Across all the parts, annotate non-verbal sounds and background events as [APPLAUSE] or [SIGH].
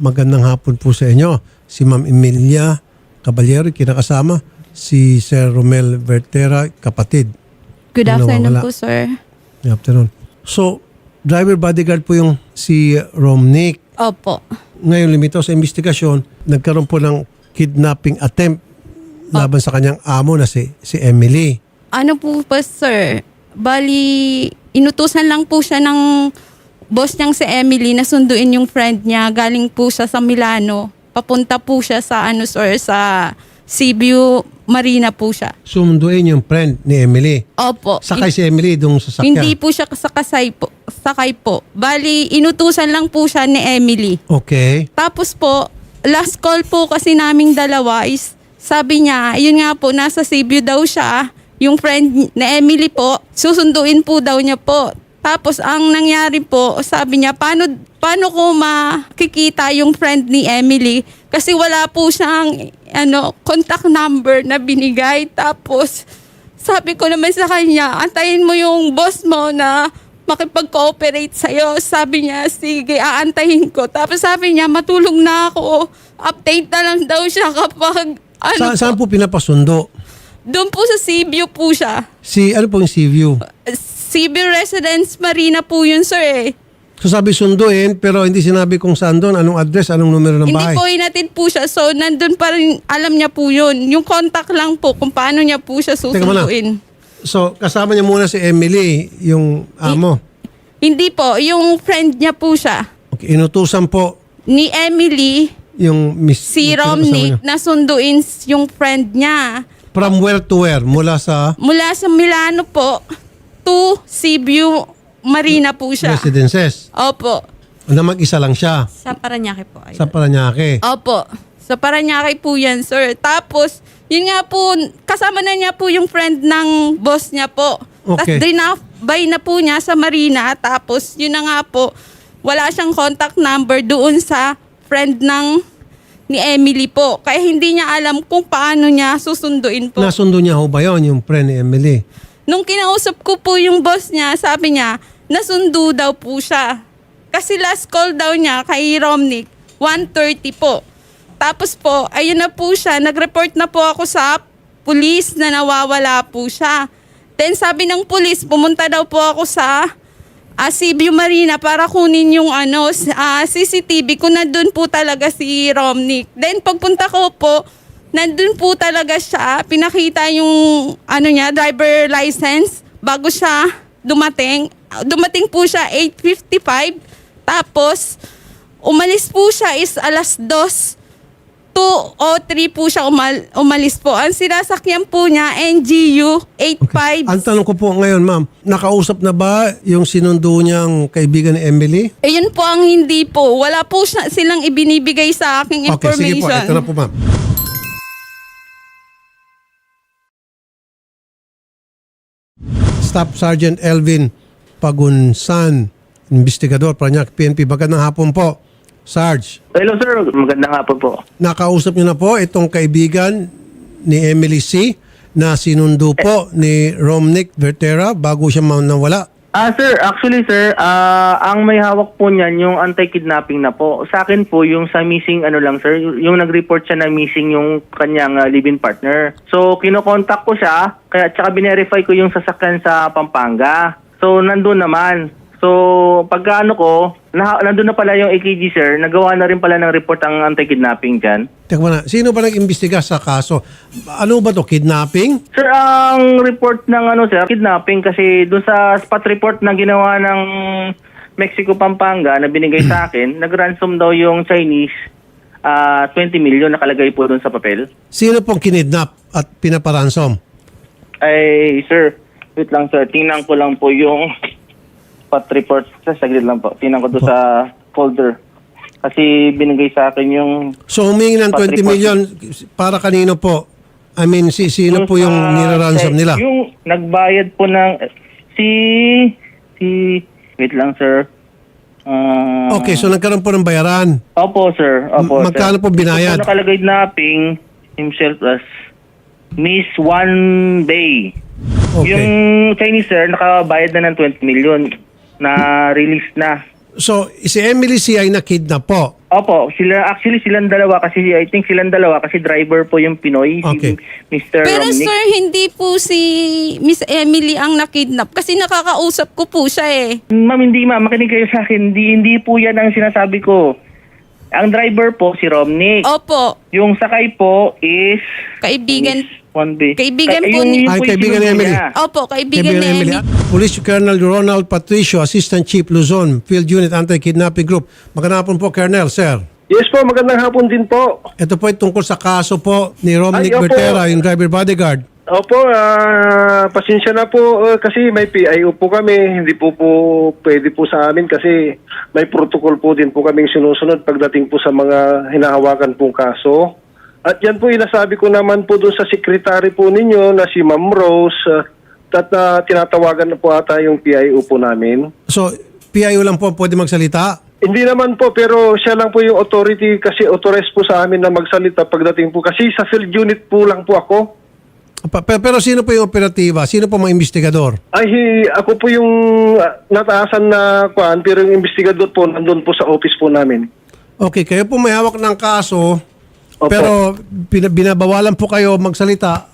magandang hapon po sa inyo. Si Ma'am Emilia Caballero, kinakasama. Si Sir Romel Vertera, kapatid. Good Ano, afternoon wala? po, sir. Good afternoon. So, driver bodyguard po yung si Romnick. Opo. Ngayon, limitaw sa investigasyon, nagkaroon po ng kidnapping attempt laban sa kanyang amo na si, si Emily. Ano po pa, sir? Bali, inutusan lang po siya ng boss niyang si Emily na sunduin yung friend niya. Galing po siya sa Milano. Papunta po siya sa ano, sir, sa Cebu Marina po siya. Sumunduin yung friend ni Emily. Opo. Sakay si Emily doon sa sakyan. Hindi po siya sakasay po. Sakay po. Bali, inutusan lang po siya ni Emily. Okay. Tapos po, last call po kasi naming dalawa is sabi niya, yun nga po, nasa Cebu daw siya. Yung friend na Emily po, susunduin po daw niya po. Tapos ang nangyari po, sabi niya, paano, paano ko makikita yung friend ni Emily? Kasi wala po siyang ano, contact number na binigay. Tapos sabi ko naman sa kanya, antayin mo yung boss mo na makipag-cooperate sa'yo. Sabi niya, sige, aantayin ko. Tapos sabi niya, matulog na ako. Update na lang daw siya kapag, ano Sa, saan po pinapasundo? doon po sa Cebu po siya. Si, ano po yung sea Cebu Residence Marina po yun, sir eh. So sabi sunduin, pero hindi sinabi kung saan doon, anong address, anong numero ng Hindi bahay. po inatid po siya. So, nandun pa rin, alam niya po yun. Yung contact lang po kung paano niya po siya Teka muna. susunduin. So kasama niya muna si Emily, yung amo. Hindi po, yung friend niya po siya. Okay, inutusan po Ni Emily, yung miss... si yung kasama Romnick niya. na sunduin yung friend niya. From where to where? Mula sa Mula sa Milano po to Cebu Marina po siya. residences. Opo. Na mag-isa lang siya Sa Paranaque po. Ay. sa Paranaque. Opo. Sa Paranaque po yan, sir. Tapos, yun nga po, kasama na niya po yung friend ng boss niya po. Okay. Tapos dinabay na po niya sa Marina. Tapos, yun na nga po, wala siyang contact number doon sa friend ng ni Emily po. Kaya hindi niya alam kung paano niya susunduin po. Nasundo niya ho ba yun, yung friend ni Emily? Nung kinausap ko po yung boss niya, sabi niya, nasundo daw po siya. Kasi last call daw niya kay Romnick, 1.30 po. Tapos po, ayun na po siya, nag-report na po ako sa pulis na nawawala po siya. Then sabi ng pulis, pumunta daw po ako sa ah, Cebu Marina para kunin yung ano, s- ah, CCTV kung nandun po talaga si Romnick. Then pagpunta ko po, nandun po talaga siya. Pinakita yung ano niya, driver license bago siya dumating. Dumating po siya 8.55. Tapos, umalis po siya is alas 2. 2 o 3 po siya umal- umalis po. Ang sinasakyan po niya, NGU 85. Ang tanong ko po ngayon, ma'am, nakausap na ba yung sinundo niyang kaibigan ni Emily? Ayun po ang hindi po. Wala po siya, silang ibinibigay sa aking Okay, sige po. Ito na po, ma'am. Staff Sergeant Elvin Pagunsan, investigador, Pranyak, PNP. Magandang hapon po, Sarge. Hello sir, magandang hapon po. Nakausap niyo na po itong kaibigan ni Emily C. na sinundo po ni Romnick Vertera bago siya ma- nawala. Ah sir, actually sir, ah ang may hawak po niyan yung anti-kidnapping na po. Sa akin po yung sa missing ano lang sir, yung nag-report siya na missing yung kanyang ah, live-in partner. So kino-contact ko siya, kaya tsaka binerify ko yung sasakyan sa Pampanga. So nandun naman. So pagka ano ko, na, nandun na pala yung AKG sir, nagawa na rin pala ng report ang anti-kidnapping dyan. Teka muna, sino ba nag-imbestiga sa kaso? Ano ba to Kidnapping? Sir, ang report ng ano sir, kidnapping kasi doon sa spot report na ginawa ng Mexico Pampanga na binigay sa [CLEARS THROAT] akin, nag-ransom daw yung Chinese ah 20 million nakalagay po doon sa papel. Sino pong kinidnap at pinaparansom? Ay, sir, wait lang sir, tingnan ko lang po yung spot report. Sa saglit lang po, tingnan ko doon sa folder. Kasi binigay sa akin yung So humingi ng 20 Spot report. million para kanino po? I mean, si, sino po yung sa- niraransom nila? Yung nagbayad po ng si si wait lang sir. Ah, Okay, so nagkaroon po ng bayaran. Opo sir. Opo. M- magkano sir. po binayad? Ito po nakalagay na ping himself as Miss One Bay. Okay. Yung Chinese sir nakabayad na ng 20 million na release na. So, si Emily C. ay nakidnap po. Opo, sila actually silang dalawa kasi I think silang dalawa kasi driver po yung Pinoy Okay. si Mr. Pero Romnick. sir, hindi po si Miss Emily ang nakidnap kasi nakakausap ko po siya eh. Ma'am, hindi ma'am, makinig kayo sa akin. Hindi, hindi po yan ang sinasabi ko. Ang driver po si Romnick. Opo, Yung sakay po is kaibigan. B. Kaibigan Ay, po ni- Ay, kaibigan ni Emily. Opo, kaibigan Kaibigan ni Emily. Emily. Police Colonel Ronald Patricio, Assistant Chief Luzon, Field Unit Anti-Kidnapping Group. Magandang hapon po, Colonel, sir. Yes po, magandang hapon din po. Ito po ay tungkol sa kaso po ni Romnick Ay, opo. Bertera, yung driver bodyguard. Opo, ah, pasensya na po ah, kasi may PIO po kami. Hindi po po pwede po sa amin kasi may protocol po din po kaming sinusunod pagdating po sa mga hinahawakan pong kaso. At yan po inasabi ko naman po doon sa secretary po ninyo na si Ma'am Rose ah, at ah, tinatawagan na po ata yung PIO po namin. So, PIO lang po pwede magsalita. Hindi naman po, pero siya lang po yung authority kasi authorized po sa amin na magsalita pagdating po. Kasi sa field unit po lang po ako. Pa- Pero, pero sino po yung operatiba? Sino po mga investigador? Ay, ako po yung ah, nataasan na kuan, pero yung investigador po nandun po sa office po namin. Okay, kayo po may hawak ng kaso, Opo. pero bin- binabawalan po kayo magsalita.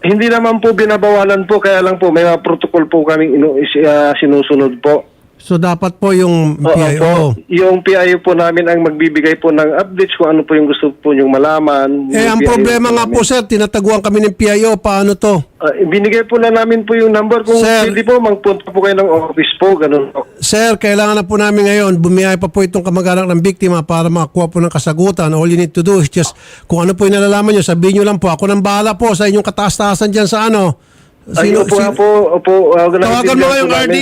Hindi naman po binabawalan po, kaya lang po may mga protocol po kaming inu- is- ah, sinusunod po. So, dapat po yung Oo PIO. po. Yung PIO po namin ang magbibigay po ng updates kung ano po yung gusto po yung malaman. Eh, Yung ang PIO problema nga namin. po, sir, tinataguan kami ng PIO. Paano to? Ah, binigay po na namin po yung number. Kung Sir. pwede po, magpunta po kayo ng office po. Ganun po. Sir, kailangan na po namin ngayon, bumiyay pa po itong kamag-anak ng biktima para makakuha po ng kasagutan. All you need to do is just, kung ano po yung nalalaman nyo, sabihin nyo lang po. Ako nang bahala po sa inyong kataas-taasan dyan sa ano. Ay, opo nga po. Opo, uh, Tawagan mo kayong RD.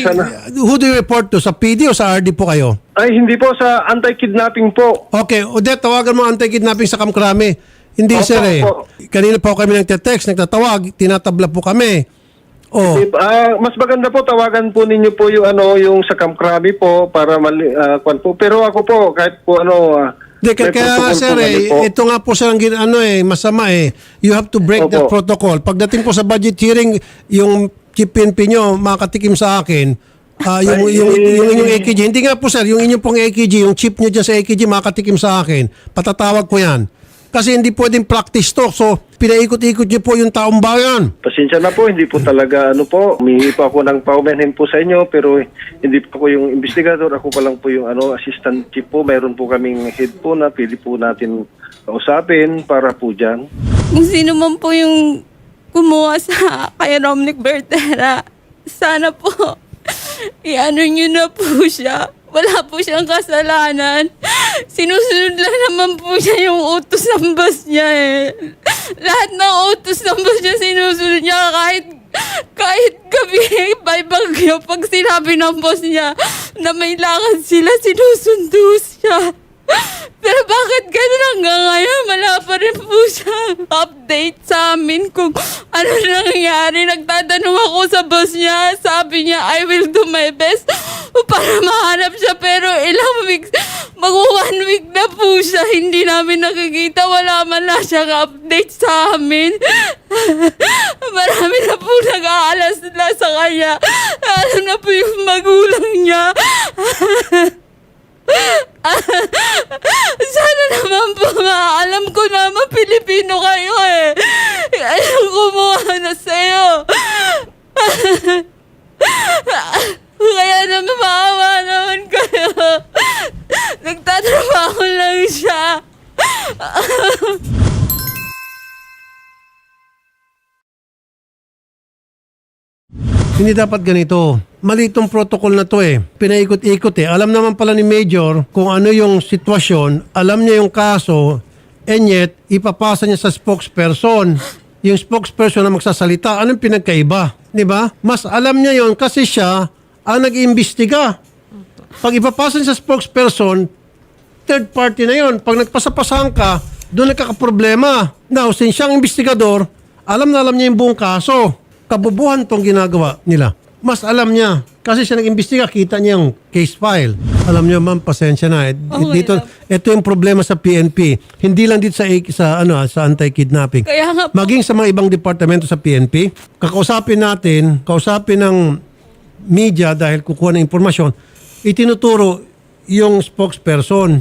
Who do you report to? Sa PD o sa RD po kayo? Ay, hindi po sa anti-kidnapping po. Okay, Odette, tawagan mo anti-kidnapping sa Kamkrami. Hindi, Opo, sir eh. opo. Kanina po kami nagte-text, nagtatawag, tinatabla po kami. Oh, Ah, mas maganda po tawagan po ninyo po yung ano yung sa Kamkrami po para mali ah, kwan po. Pero ako po kahit po ano ah, Di, kaya, kaya sir eh, ito nga po sir ang ano eh, masama eh. You have to break Opo. that protocol. Pagdating po sa budget hearing, yung chief PNP nyo makatikim sa akin, ah, yung, Ay, yung, eh. yung, inyong AKG. Hindi nga po sir, yung inyong pong AKG, yung chip nyo dyan sa AKG makatikim sa akin. Patatawag ko yan. Kasi hindi pwedeng practice talk. So, pinaikot-ikot nyo po yung taong bayan. Pasensya na po, hindi po talaga ano po, humingi po ako ng paumanhin po sa inyo pero hindi po ako yung investigador, ako pa lang po yung ano assistant chief po. Mayroon po kaming head po na pwede po natin kausapin para po dyan. Kung sino man po yung kumuha sa kay Romnick Bertera, sana po, [LAUGHS] iano nyo na po siya. Wala po siyang kasalanan. Sinusunod lang naman po siya yung utos ng boss niya eh. Lahat ng utos ng boss niya sinusunod niya kahit kahit gabi [LAUGHS] may bagyo pag sinabi ng boss niya na may lakad sila sinusundo siya. [LAUGHS] Pero bakit ganun hanggang ngayon? Wala rin po siyang update sa amin kung ano nangyari. Nagtatanong ako sa boss niya. Sabi niya, I will do my best para mahanap siya. Pero ilang weeks, mag one week na po siya. Hindi namin nakikita. Wala man lang siyang update sa amin. [LAUGHS] Marami na po nag-aalas na sa kanya. Alam na po yung magulang niya. [LAUGHS] Sana naman po nga. Alam ko naman Pilipino kayo eh. Ayaw kumuha na sa'yo. Kaya naman maawa naman kayo. Nagtatrabaho lang siya. Hindi dapat ganito. Mali itong protocol na to eh. Pinaikot-ikot eh. Alam naman pala ni Major kung ano yung sitwasyon. Alam niya yung kaso. And yet, ipapasa niya sa spokesperson. Yung spokesperson na magsasalita. Anong pinagkaiba? Di ba? Mas alam niya yon kasi siya ang nag-iimbestiga. Pag ipapasa niya sa spokesperson, third party na yon. Pag nagpasapasahan ka, doon nagkakaproblema. Now, since siyang investigador, alam na alam niya yung buong kaso. Kabubuhan tong ginagawa nila. Mas alam niya. Kasi siya nag-imbestiga, kita niya yung case file. Alam niyo ma'am, pasensya na. Okay dito, ito yung problema sa PNP. Hindi lang dito sa, sa, ano, ah, sa anti-kidnapping. Kaya nga po. Maging sa mga ibang departamento sa PNP, kakausapin natin, kausapin ng media dahil kukuha ng impormasyon, itinuturo yung spokesperson.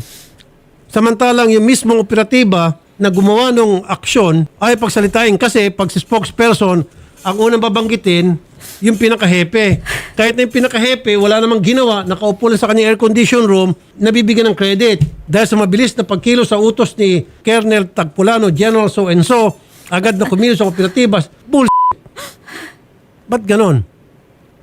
Samantalang yung mismong operatiba na gumawa ng aksyon ay pagsalitain kasi pag si spokesperson ang unang babanggitin yung pinakahepe. Kahit na yung pinakahepe, wala namang ginawa, nakaupo lang sa kanyang air condition room, nabibigyan ng credit. Dahil sa mabilis na pagkilo sa utos ni Colonel Tagpulano, General so and so, agad na kumilos sa kooperatibas. Bull Ba't ganon?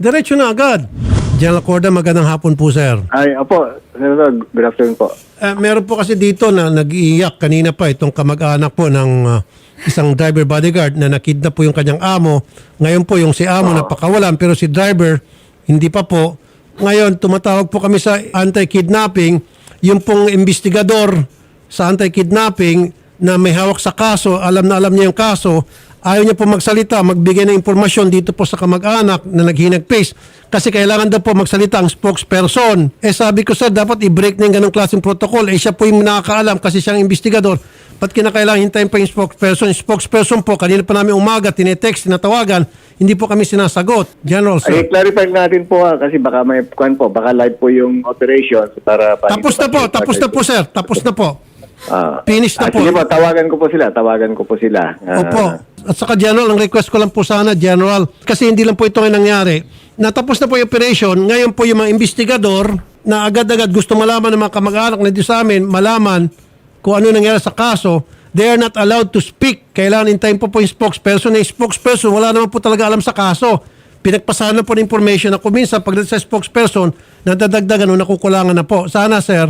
Diretso na agad. General Corda, magandang hapon po, sir. Ay, opo, Senator, good afternoon po. Eh, meron po kasi dito na nag-iiyak kanina pa itong kamag-anak po ng ah, isang driver bodyguard na nakidnap po yung kanyang amo. Ngayon po yung si amo napakawalan pero si driver hindi pa po. Ngayon tumatawag po kami sa anti-kidnapping. Yung pong investigador sa anti-kidnapping na may hawak sa kaso, alam na alam niya yung kaso, ayaw niya po magsalita, magbigay ng impormasyon dito po sa kamag-anak na naghinag-face. Kasi kailangan daw po magsalita ang spokesperson. Eh sabi ko sir, dapat i-break na yung ganong klaseng protocol. Eh siya po yung nakakaalam kasi siyang investigador. Ba't kinakailangan hintayin pa yung spokesperson? Yung spokesperson po, kanina pa namin umaga, tinetext, tinatawagan, hindi po kami sinasagot. General, Ay, sir. clarify natin po ah, kasi baka may kuan po, baka live po yung operation para Tapos na po, tapos na po sir, tapos na po. Ah, Finish na ah, po. Sige po, tawagan ko po sila, tawagan ko po sila. Ah, Opo. At saka General, ang request ko lang po sana, General, kasi hindi lang po ito ngayon nangyari. Natapos na po yung operation, ngayon po yung mga investigador na agad-agad gusto malaman ng mga kamag-anak na dito sa amin, malaman kung ano nangyari sa kaso, they are not allowed to speak. Kailangan intayin po po yung spokesperson. Yung spokesperson, wala naman po talaga alam sa kaso. Pinagpasahan na po ng information ako minsan pagdating sa spokesperson, nadadagdagan o nakukulangan na po. Sana, sir,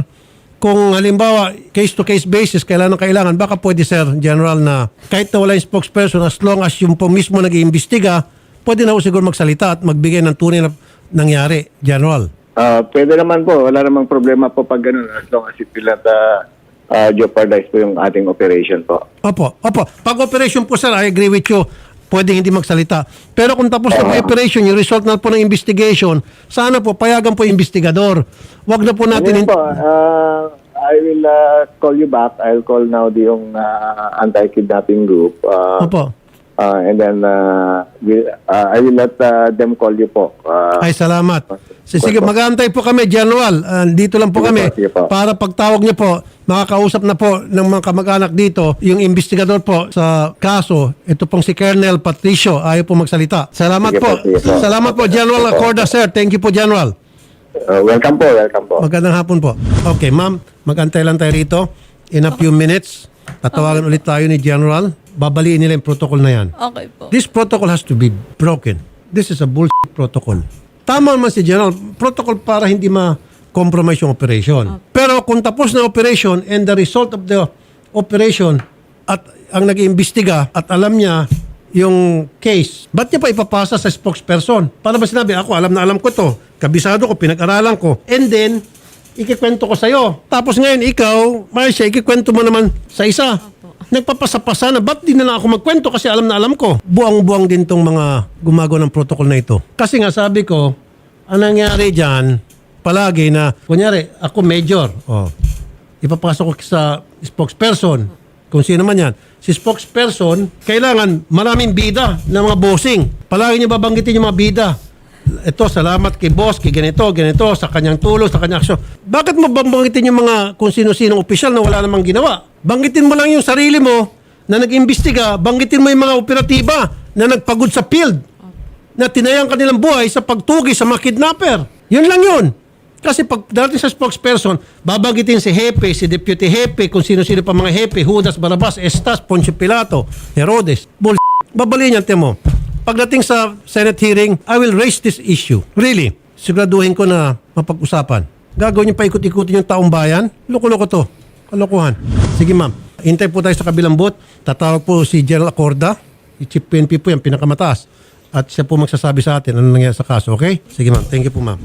kung halimbawa case-to-case basis, kailangan kailangan, baka pwede sir, general na kahit na wala yung spokesperson, as long as yung po mismo nag-iimbestiga, pwede na po siguro magsalita at magbigay ng tunay na nangyari, general. ah, pwede naman po, wala namang problema po pag ganun as long as it will not ah, ah, jeopardize po yung ating operation po. Opo, opo. Pag operation po sir, I agree with you, pwedeng hindi magsalita. Pero kung tapos na po yung operation, yung result na po ng investigation, sana po payagan po yung investigador. Wag na po Ano natin... yun po, ah, I will ah, call you back. I'll call now the yung ah, anti-kidnapping group. Ah, Opo. Ah, and then ah, will, ah, I will let ah, them call you po. Ah, Ay, salamat. Sige, mag-aantay po kami, General. Ah, dito lang po Sige kami. po, sige po. Para pagtawag niyo po, makakausap na po ng mga kamag-anak dito, yung investigador po sa kaso, ito pong si Colonel Patricio, ayaw po magsalita. Salamat Sige po. po. Salamat po, General. Acorda, sir. Thank you po, General. ah, welcome po, welcome po. Magandang hapon po. Okay, ma'am, mag-antay lang tayo rito. In a few minutes, tatawagan ulit tayo ni General. Babaliin nila yung protocol na yan. Okay po. This protocol has to be broken. This is a bullshit protocol. Tama naman si General, protocol para hindi ma-compromise yung operation. Pero kung tapos na operation and the result of the operation at ang nag-iimbestiga at alam niya yung case, ba't niya pa ipapasa sa spokesperson? Para ba sinabi, ako alam na alam ko to, kabisado ko, pinag-aralan ko, and then, ikikwento ko sa'yo. Tapos ngayon, ikaw, Marcia, ikikwento mo naman sa isa. Nagpapasapasa na, ba't di na lang ako magkwento kasi alam na alam ko. Buang-buang din tong mga gumagawa ng protocol na ito. Kasi nga sabi ko, ang nangyari dyan, palagi na, kunyari, ako major, oh, ipapasok ko sa spokesperson, kung sino man yan. Si spokesperson, kailangan maraming bida ng mga bossing. Palagi niyo babanggitin yung mga bida. Ito, salamat kay boss, kay ganito, ganito, sa kanyang tulong, sa kanyang aksyon. Bakit mo bang banggitin yung mga kung sino-sinong opisyal na wala namang ginawa? Banggitin mo lang yung sarili mo na nag-imbestiga, banggitin mo yung mga operatiba na nagpagod sa field na tinayang kanilang buhay sa pagtugi sa mga kidnapper. Yun lang yun. Kasi pag darating sa spokesperson, babanggitin si Hepe, si Deputy Hepe, kung sino-sino pa mga Hepe, Judas, Barabas, Estas, Poncio Pilato, Herodes. Bull Babaliin yan, Timo. Pagdating sa Senate hearing, I will raise this issue. Really. Siguraduhin ko na mapag-usapan. Gagawin niyo paikot-ikutin yung taong bayan? Loko-loko to. Kalokohan. Sige ma'am. Hintay po tayo sa kabilang booth. Tatawag po si General Acorda. Si Chief PNP po yung pinakamataas. At siya po magsasabi sa atin ano nangyari sa kaso. Okay? Sige ma'am. Thank you po ma'am.